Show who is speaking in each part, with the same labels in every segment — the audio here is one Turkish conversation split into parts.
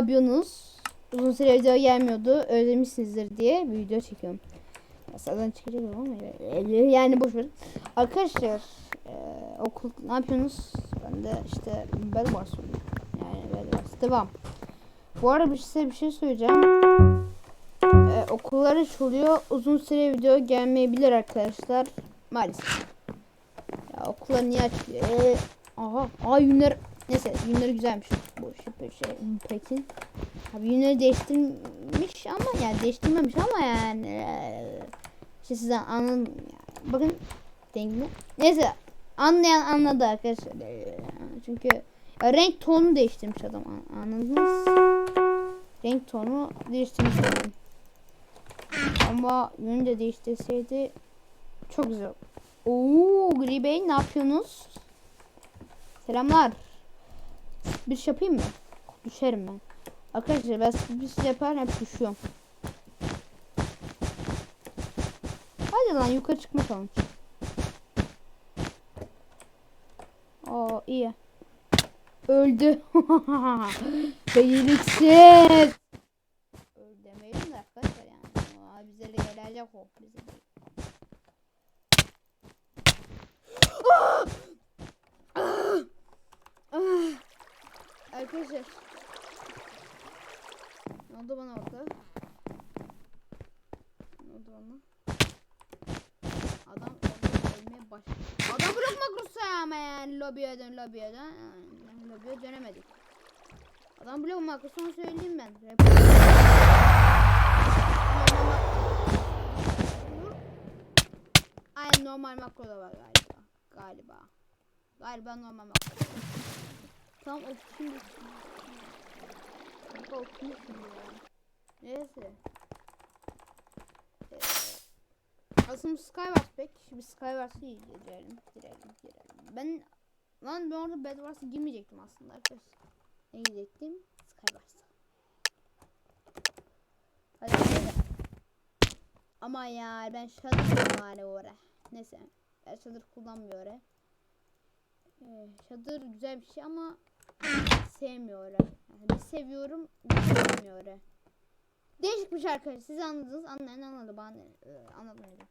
Speaker 1: Yapıyorsunuz? Uzun süre video gelmiyordu, özlemişsinizdir diye bir video çekiyorum. Masadan çıkacak ama yani boş ver. Arkadaşlar, e, okul ne yapıyorsunuz? Ben de işte ben var Yani ben var. Devam. Bu arada size bir şey söyleyeceğim. E, okullar açılıyor. Uzun süre video gelmeyebilir arkadaşlar. Maalesef. Ya okullar niye açılıyor? E, aha, aa günler Neyse yünleri güzelmiş. Bu şey, şey peki. Abi yünleri değiştirmiş ama yani değiştirmemiş ama yani e, işte size anladın yani. bakın dengi neyse anlayan anladı arkadaşlar. Çünkü ya, renk tonu değiştirmiş adam anladınız? Renk tonu değiştirmiş adam. Ama yönü de değiştirseydi çok güzel. Oo Gri Bey ne yapıyorsunuz? Selamlar bir şey yapayım mı? Düşerim ben. Arkadaşlar ben bir şey yaparım hep düşüyorum. Hadi lan yukarı çıkma challenge. Oo iyi. Öldü. Beceriksiz. Öldü demeyelim de arkadaşlar yani. Aa, bize de gelecek o. Bize de. Arkadaşlar. Ne oldu bana orada? Ne oldu bana? Adam ölmeye başladı. Adam blok makrosu ama yani lobiye dön lobiye dön. Yani lobiye dönemedik. Adam blok makrosunu söyleyeyim ben. Ay normal makro da var galiba. Galiba. Galiba normal makro. Tam o şimdi. Kanka o kim şimdi ya? Neyse. Ee, aslında Skywars pek. Şimdi Skywars'ı girelim. Girelim girelim. Ben lan ben orada Bedwars'a girmeyecektim aslında arkadaşlar. Ne gidecektim? Skywars'a. Hadi gidelim. Ama ya ben Shadow var oraya. Neyse. Ben Shadow kullanmıyorum. Ee, Shadow güzel bir şey ama sevmiyorum. Yani bir seviyorum, bir sevmiyorum. Değişik bir şarkı. Siz anladınız, anlayan anladı. Ben e, anlatmayacağım.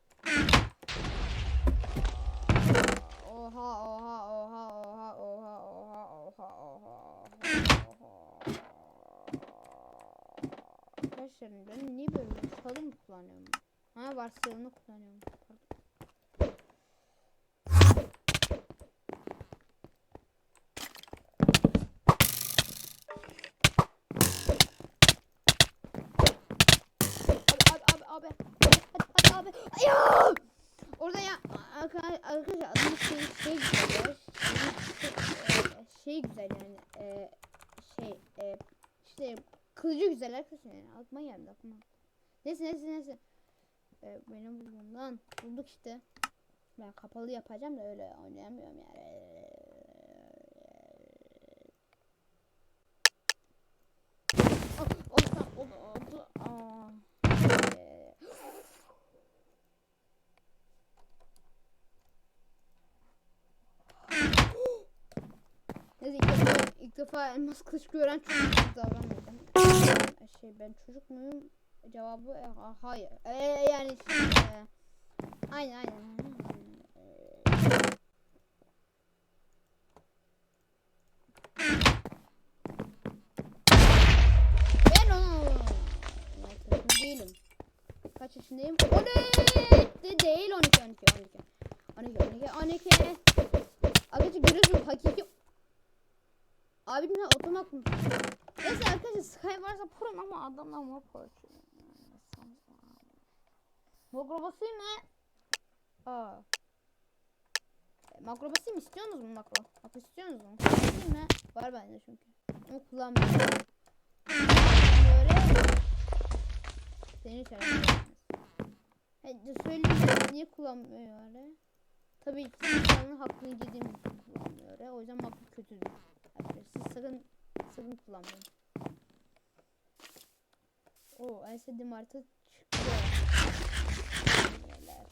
Speaker 1: Oha oha oha oha oha oha oha oha Arkadaşlar ben niye böyle çalı mı kullanıyorum? Ha varsayalını kullanıyorum. Pardon. abi. Hadi, hadi abi. Ya! Orada ya arkadaşlar adamın şey şey güzel. Şey, şey güzel yani. E, şey e, işte kılıcı güzel arkadaşlar yani. Aklıma geldi aklıma. Neyse neyse neyse. E, benim bundan bulduk işte. Ben kapalı yapacağım da öyle oynayamıyorum yani. Neyse ilk defa, elmas kılıç gören çocuk davranmadım. Şey ben çocuk muyum? Cevabı e, hayır. E, yani şey, e, aynen aynen. Ben onu değilim. Kaç yaşındayım? 12 değil 12 12 12 12 12 12 Arkadaşlar görüyorsunuz hakiki Abi ne otomak mı? Neyse arkadaşlar Sky varsa pro'm ama adamlar mor pro. Makro basayım mı? Aa. E, makro basayım istiyorsunuz mu makro? Makro istiyorsunuz mu? Basayım mı? Var bende çünkü. Ama kullanmıyorum. Böyle. Seni çağırıyorum. Hadi söyleyeyim niye kullanmıyor öyle? Tabii ki insanın hakkını yediğim kullanmıyor. O yüzden makro kötüdür. Siz sakın sakın kullanmayın. O en sevdiğim artı çıktı. Neler.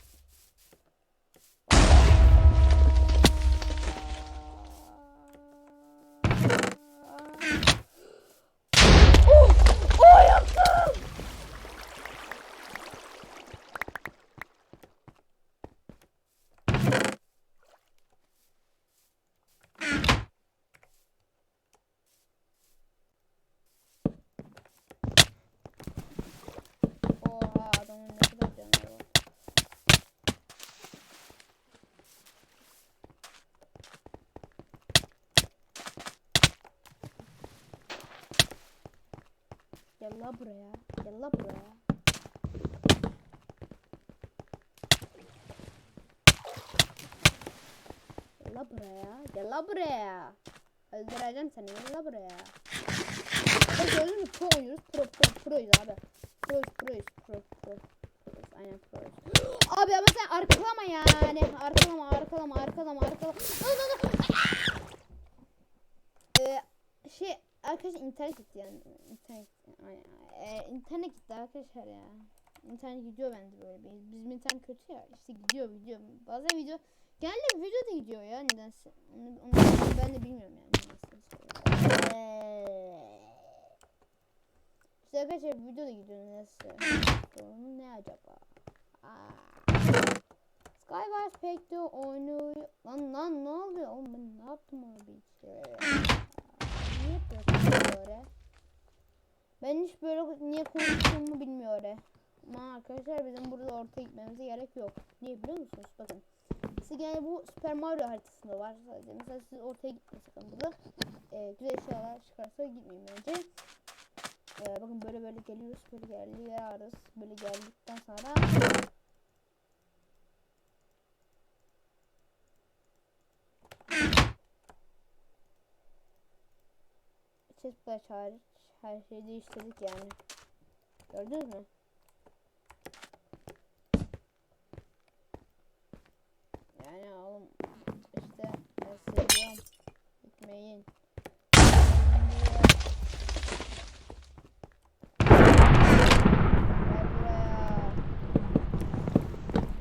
Speaker 1: Gel la buraya. Gel la buraya. Gel la buraya. Gel buraya. Öldüreceğim seni. Gel la buraya. Bak gördün mü? Pro oynuyoruz. Pro pro proyuz abi. Proyuz proyuz. Pro pro. Aynen proyuz. Abi ama sen arkalama yani. Arkalama arkalama arkalama arkalama. Ee, şey arkadaşlar internet gitti yani. İnternet, aynen. Ee, internet gitti arkadaşlar ya. İnternet gidiyor bende böyle. Biz- Bizim internet kötü ya. İşte gidiyor gidiyor. Bazen video genelde video da gidiyor ya nedense. Onu, onu ben de bilmiyorum yani. Ee, arkadaşlar video da gidiyor nedense. Sorun ne acaba? Aa. Skywars oynuyor. Lan lan ne oluyor? Oğlum ben ne yaptım abi hiç ya? Niye böyle? Ben hiç böyle niye konuştuğumu bilmiyorum. Ama arkadaşlar bizim burada ortaya gitmemize gerek yok. Niye biliyor musunuz? Bakın. Siz yani bu Super Mario haritasında var sadece. Mesela siz ortaya gitmeyin sakın burada. Ee, güzel şeyler çıkarsa gitmeyin bence. Ee, bakın böyle böyle geliyoruz. Böyle geliyoruz. Böyle geldikten sonra Chestplate hariç her şeyi değiştirdik yani. Gördünüz mü? Yani oğlum işte ben seviyorum. Gitmeyin. Gel buraya.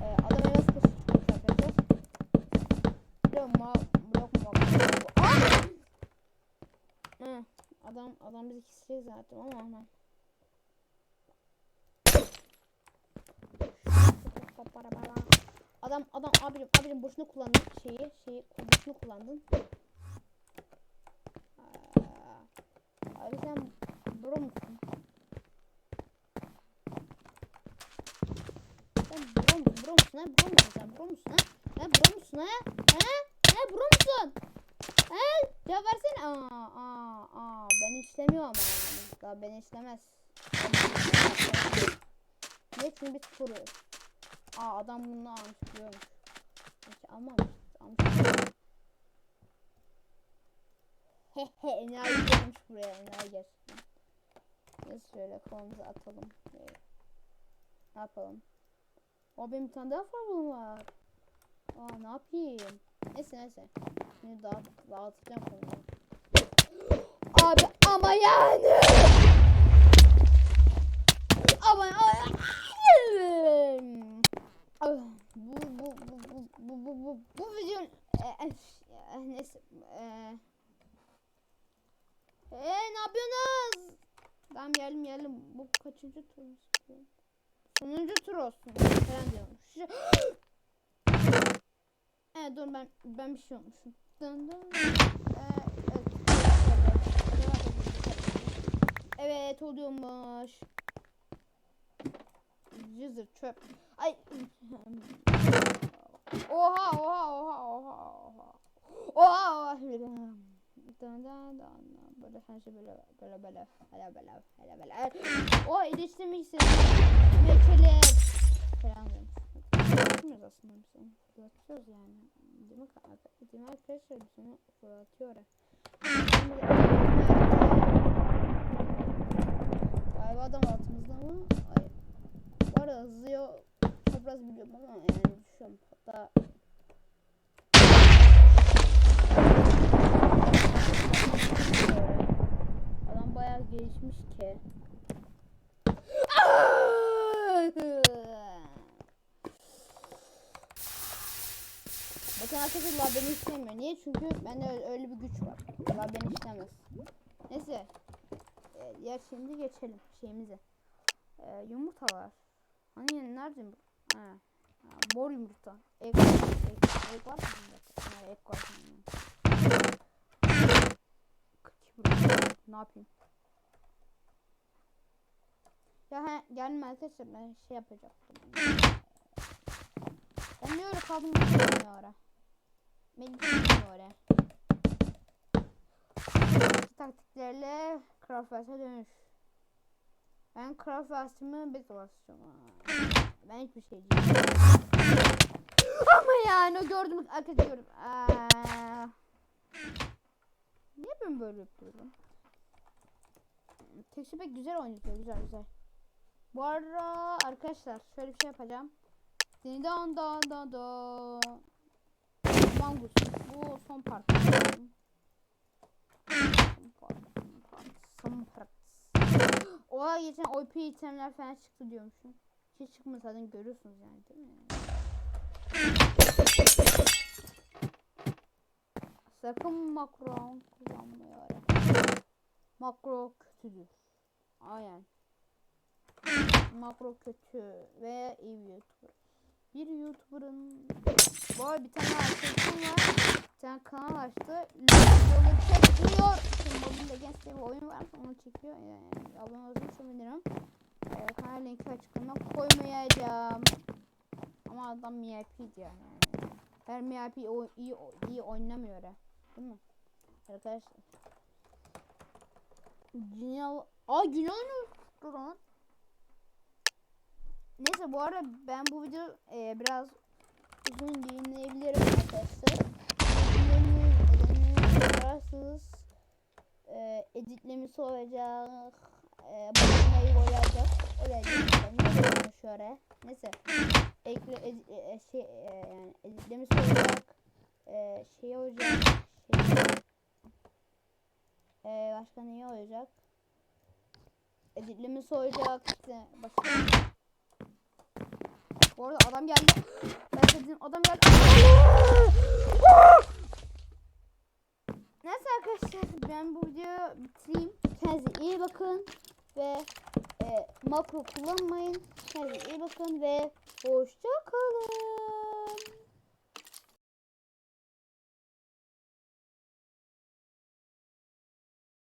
Speaker 1: Ee, adam eve sıkıştırmış arkadaşlar. Blok mu? Blok mu? Aa! Hı, adam adam bizi kesecek zaten ama hemen. Adam adam abicim abicim boşuna kullandın şeyi şeyi boşuna kullandın. Aa, Abi sen bro musun? Sen bro? Bro musun? Ha? Bro musun? Sen bro musun? Ha? Ha? Bro musun? Ha? Ha? Ha? Bro musun? Ha? Cevap versene. Aa, aa, işlemiyorum ama. Daha ben işlemez. Ne çünkü biz kuruyoruz. Aa adam bunu almış biliyormuş. Hiç almamış. Almış. He he enayi gelmiş buraya enayi gerçekten. Neyse şöyle kolumuzu atalım. Ne yapalım? O benim bir tane daha formum var. Aa ne yapayım? Neyse neyse. Şimdi dağıt, dağıtacağım konuyu. Abi ama yani. Ama Ah, bu bu bu bu bu bu bu bu video e, e, neyse e, e, ne yapıyorsunuz? Tamam geldim geldim. Bu kaçıncı tur? Sonuncu tur olsun. Falan diyorum. Şu... Evet dur ben ben bir şey olmuşum. Dın dın. Ee, evet. Evet oluyormuş. Cızır çöp. Ay. Oha oha oha oha oha. Oha oha. Dın dın dın. Böyle her şey böyle böyle böyle böyle böyle böyle böyle. O iletişimi istedim. Mekelet. Falan diyorum. Fırlatmıyoruz aslında biz onu. Fırlatıyoruz yani. Değil mi? Değil mi arkadaşlar biz onu fırlatıyoruz. Galiba adam altımızda mı? Hayır. Bu arada hızlı yol çapraz biliyorum ama yani düşüyorum. Hatta Adam bayağı gelişmiş ki. Bakın arkadaşlar la beni işlemiyor. Niye? Çünkü bende öyle, bir güç var. La beni işlemez. Neyse. Ee, ya şimdi geçelim şeyimize. Ee, yumurtalar. Hani nerede yumurta? Ha. ha, mor yumurta. Ek. Ek, ek var mı? Ha, ek var. Ne yapayım? Ya he, gelme arkadaşlar ben şey yapacaktım. Ben niye öyle kaldım bilmiyorum ya ara. Ben bilmiyorum oraya. taktiklerle Craftverse'e dönüş. Ben craft versiyonu beta versiyonu. Ben hiçbir şey değilim. Ama yani o gördüm arkadaşlar gördüm. Aa, Niye ben böyle yapıyorum? Tekstür pek güzel oynatıyor güzel güzel. Bu arada arkadaşlar şöyle bir şey yapacağım. Dan dan dan dan. Mangus. Bu. Son part. Son part. Oha geçen OP itemler falan çıktı diyormuşum. Hiç çıkmadı zaten görüyorsunuz yani değil mi? Sakın makro kullanmaya Makro kötüdür. Aynen. Makro kötü veya iyi bir YouTuber. Bir YouTuber'ın bu bir tane arkadaşım var. Bir tane kanal açtı. Videoları çekiyor. Şimdi Mobile Legends diye bir oyun var. Onu çekiyor. Yani abone olursanız sevinirim. Ee, kanal linki açıklamaya koymayacağım. Ama adam MIP'di yani. Her MIP o, iyi, o- iyi oynamıyor ha. Değil mi? Arkadaşlar. Güney... Aa oynuyor lan. Neyse bu arada ben bu video e, biraz uzun yayınlayabilirim arkadaşlar. Yaparsınız. E, editlemesi olacak. E, bakımları olacak. Olacak. Ne diyorum şöyle. Neyse. Ekle, edi- e, şey, e, yani editlemesi olacak. E, şey olacak. Şey, e, başka ne olacak? Editlemesi olacak. İşte başka bu arada adam geldi. Ben dedim adam geldi. Neyse arkadaşlar ben bu videoyu bitireyim. Kendinize iyi bakın ve e, makro kullanmayın. Kendinize iyi bakın ve hoşça kalın.